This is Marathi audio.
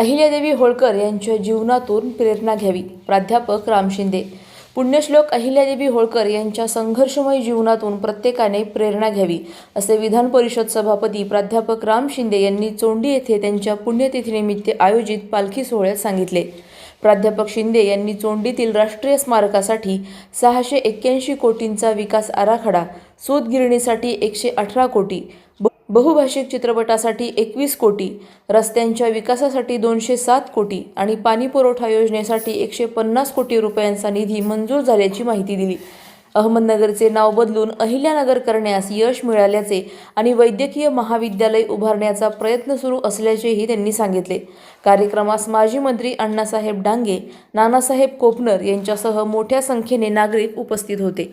अहिल्यादेवी होळकर यांच्या जीवनातून प्रेरणा घ्यावी. प्राध्यापक राम शिंदे. पुण्यश्लोक अहिल्यादेवी होळकर यांच्या संघर्षमय जीवनातून प्रत्येकाने प्रेरणा घ्यावी असे विधान परिषद सभापती प्राध्यापक राम शिंदे यांनी चोंडी येथे त्यांच्या पुण्यतिथीनिमित्त आयोजित पालखी सोहळ्यात सांगितले. प्राध्यापक शिंदे यांनी चोंडीतील राष्ट्रीय स्मारकासाठी सहाशे एक्क्याऐंशी कोटींचा विकास आराखडा सूतगिरणीसाठी एकशे अठरा कोटी बहुभाषिक चित्रपटासाठी एकवीस कोटी रस्त्यांच्या विकासासाठी दोनशे सात कोटी आणि पाणीपुरवठा योजनेसाठी एकशे पन्नास कोटी रुपयांचा निधी मंजूर झाल्याची माहिती दिली. अहमदनगरचे नाव बदलून अहिल्यानगर करण्यास यश मिळाल्याचे आणि वैद्यकीय महाविद्यालय उभारण्याचा प्रयत्न सुरू असल्याचेही त्यांनी सांगितले. कार्यक्रमास माजी मंत्री अण्णासाहेब डांगे नानासाहेब कोपनर यांच्यासह मोठ्या संख्येने नागरिक उपस्थित होते.